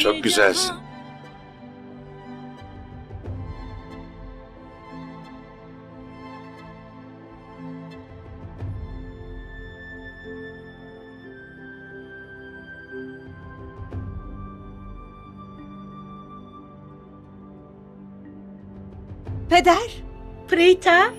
Çok güzelsin. Peder, Prita,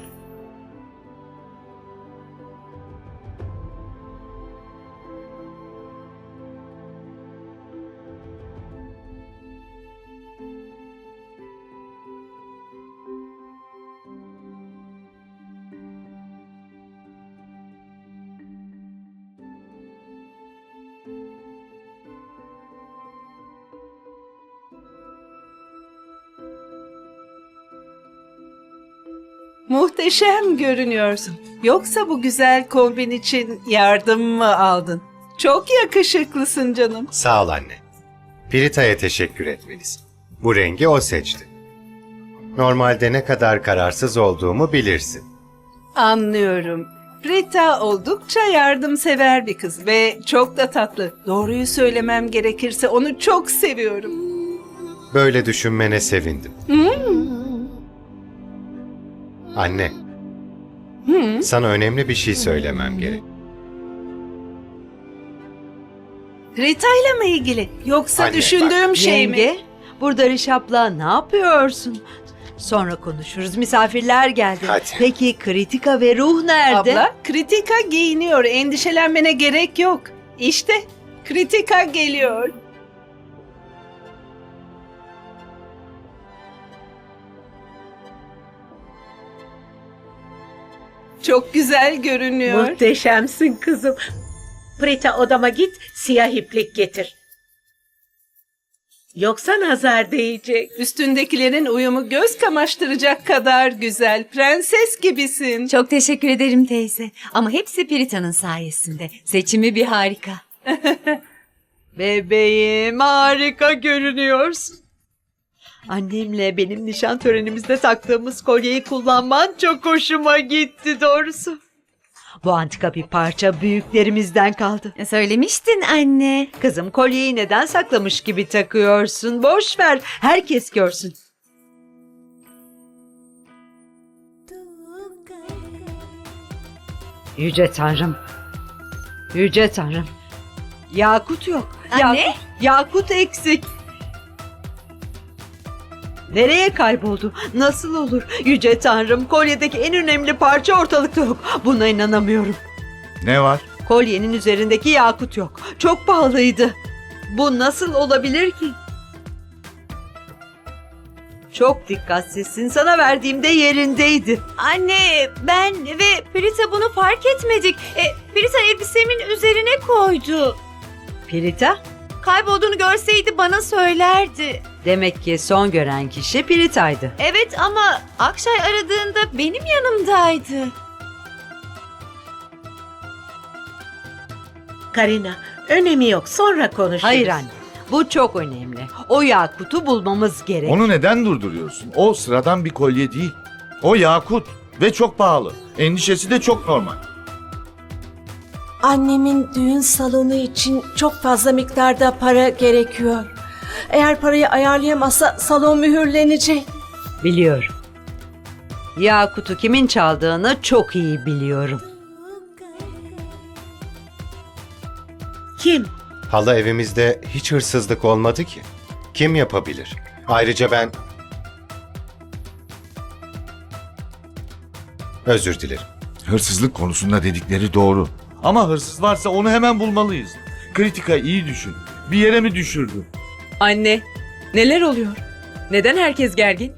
muhteşem görünüyorsun. Yoksa bu güzel kombin için yardım mı aldın? Çok yakışıklısın canım. Sağ ol anne. Pirita'ya teşekkür etmelisin. Bu rengi o seçti. Normalde ne kadar kararsız olduğumu bilirsin. Anlıyorum. Rita oldukça yardımsever bir kız ve çok da tatlı. Doğruyu söylemem gerekirse onu çok seviyorum. Böyle düşünmene sevindim. Anne. Sana önemli bir şey söylemem gerek. Rita ile mi ilgili? Yoksa Anne, düşündüğüm şey mi? Yenge, burada Rişap'la ne yapıyorsun? Sonra konuşuruz. Misafirler geldi. Hadi. Peki kritika ve ruh nerede? Abla, kritika giyiniyor. Endişelenmene gerek yok. İşte kritika geliyor. Çok güzel görünüyor. muhteşemsin kızım. Prita odama git, siyah iplik getir. Yoksa nazar değecek. Üstündekilerin uyumu göz kamaştıracak kadar güzel. Prenses gibisin. Çok teşekkür ederim teyze. Ama hepsi Pirita'nın sayesinde. Seçimi bir harika. Bebeğim harika görünüyorsun. Annemle benim nişan törenimizde taktığımız kolyeyi kullanman çok hoşuma gitti doğrusu. Bu antika bir parça büyüklerimizden kaldı. E, Söylemiştin anne. Kızım kolyeyi neden saklamış gibi takıyorsun? Boş ver, herkes görsün. Yüce Tanrım. Yüce Tanrım. Yakut yok. Anne? Yakut, yakut eksik. Nereye kayboldu? Nasıl olur? Yüce Tanrım, kolyedeki en önemli parça ortalıkta yok. Buna inanamıyorum. Ne var? Kolyenin üzerindeki yakut yok. Çok pahalıydı. Bu nasıl olabilir ki? Çok dikkatsizsin. Sana verdiğimde yerindeydi. Anne ben ve Pirita bunu fark etmedik. E, Pirita elbisemin üzerine koydu. Pirita? Kaybolduğunu görseydi bana söylerdi. Demek ki son gören kişi Pirita'ydı. Evet ama Akşay aradığında benim yanımdaydı. Karina, önemi yok. Sonra konuşuruz. Hayır anne. Bu çok önemli. O yakutu bulmamız gerek. Onu neden durduruyorsun? O sıradan bir kolye değil. O yakut ve çok pahalı. Endişesi de çok normal. Annemin düğün salonu için çok fazla miktarda para gerekiyor. Eğer parayı ayarlayamazsa salon mühürlenecek. Biliyorum. Yakutu kimin çaldığını çok iyi biliyorum. Kim? Hala evimizde hiç hırsızlık olmadı ki. Kim yapabilir? Ayrıca ben... Özür dilerim. Hırsızlık konusunda dedikleri doğru. Ama hırsız varsa onu hemen bulmalıyız. Kritika iyi düşün. Bir yere mi düşürdü? Anne, neler oluyor? Neden herkes gergin?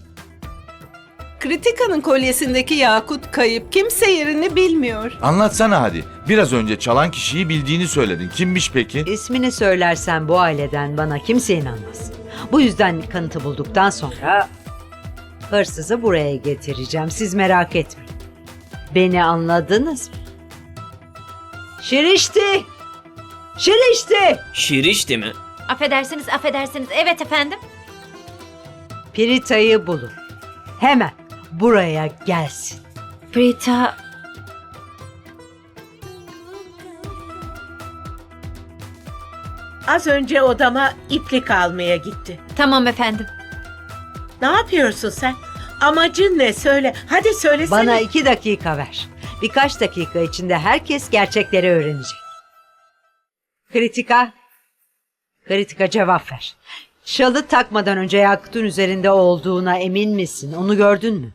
Kritika'nın kolyesindeki yakut kayıp. Kimse yerini bilmiyor. Anlatsana hadi. Biraz önce çalan kişiyi bildiğini söyledin. Kimmiş peki? İsmini söylersen bu aileden bana kimse inanmaz. Bu yüzden kanıtı bulduktan sonra hırsızı buraya getireceğim. Siz merak etmeyin. Beni anladınız mı? Şirişti! Şirişti! Şirişti mi? Affedersiniz affedersiniz. Evet efendim. Pirita'yı bulun. Hemen buraya gelsin. Prita az önce odama iplik almaya gitti. Tamam efendim. Ne yapıyorsun sen? Amacın ne söyle. Hadi söylesene. Bana iki dakika ver. Birkaç dakika içinde herkes gerçekleri öğrenecek. Kritika. Kritika cevap ver. Şalı takmadan önce Yakut'un üzerinde olduğuna emin misin? Onu gördün mü?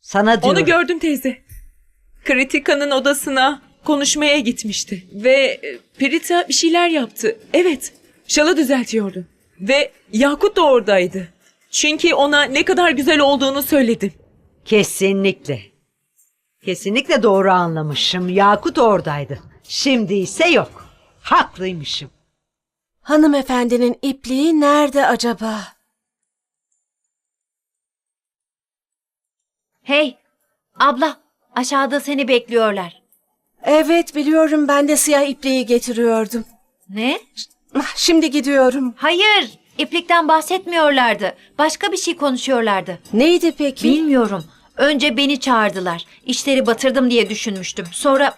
Sana diyorum. Onu gördüm teyze. Kritika'nın odasına konuşmaya gitmişti. Ve e, Prita bir şeyler yaptı. Evet, şalı düzeltiyordu. Ve Yakut da oradaydı. Çünkü ona ne kadar güzel olduğunu söyledim. Kesinlikle. Kesinlikle doğru anlamışım. Yakut oradaydı. Şimdi ise yok. Haklıymışım. Hanımefendinin ipliği nerede acaba? Hey, abla, aşağıda seni bekliyorlar. Evet biliyorum ben de siyah ipliği getiriyordum. Ne? Ah, Şimdi gidiyorum. Hayır, iplikten bahsetmiyorlardı. Başka bir şey konuşuyorlardı. Neydi peki? Bilmiyorum. Önce beni çağırdılar. İşleri batırdım diye düşünmüştüm. Sonra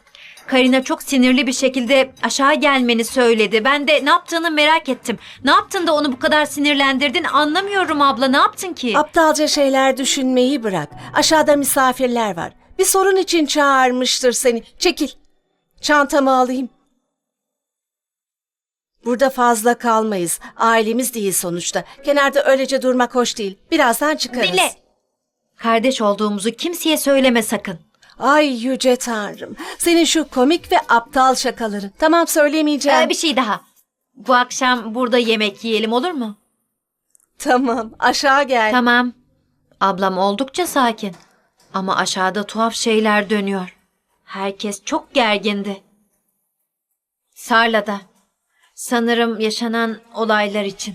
Karina çok sinirli bir şekilde aşağı gelmeni söyledi. Ben de ne yaptığını merak ettim. Ne yaptın da onu bu kadar sinirlendirdin anlamıyorum abla. Ne yaptın ki? Aptalca şeyler düşünmeyi bırak. Aşağıda misafirler var. Bir sorun için çağırmıştır seni. Çekil. Çantamı alayım. Burada fazla kalmayız. Ailemiz değil sonuçta. Kenarda öylece durmak hoş değil. Birazdan çıkarız. Dinle. Kardeş olduğumuzu kimseye söyleme sakın. Ay yüce tanrım. Senin şu komik ve aptal şakaların. Tamam söylemeyeceğim. Ee, bir şey daha. Bu akşam burada yemek yiyelim olur mu? Tamam aşağı gel. Tamam. Ablam oldukça sakin. Ama aşağıda tuhaf şeyler dönüyor. Herkes çok gergindi. Sarla'da. Sanırım yaşanan olaylar için.